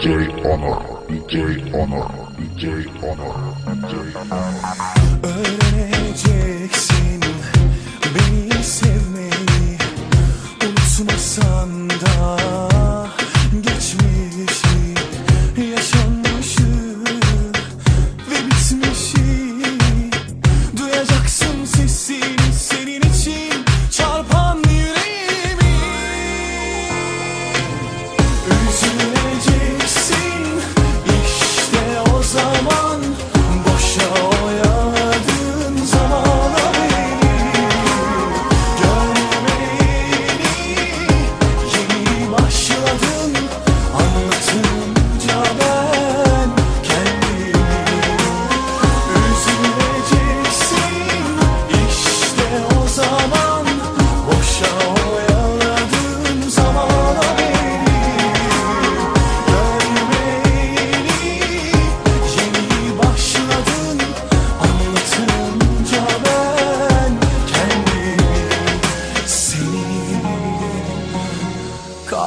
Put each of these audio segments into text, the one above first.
DJ Honor, DJ Honor, DJ Honor, DJ Honor.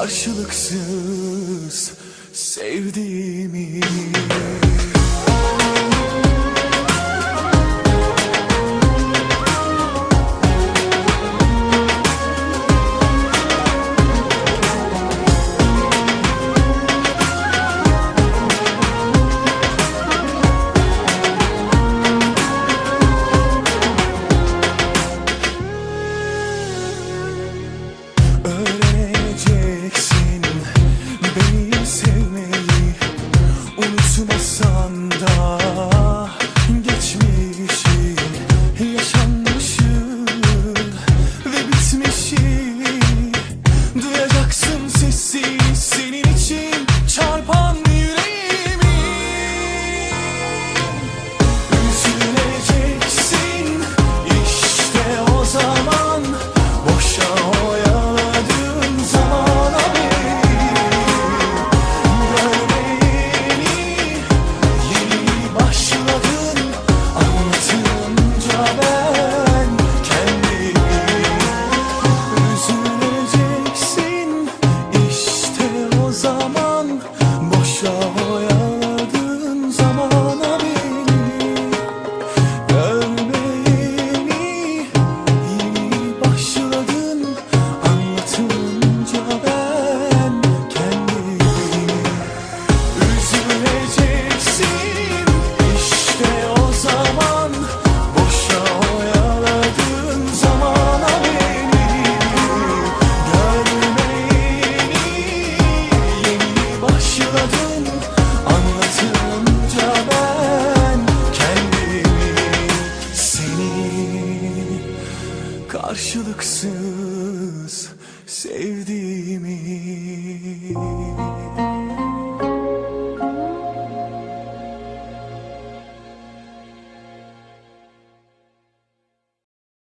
karşılıksız sevdiğimi. sevmeyi Unutmasan Karşılıksız sevdiğimi.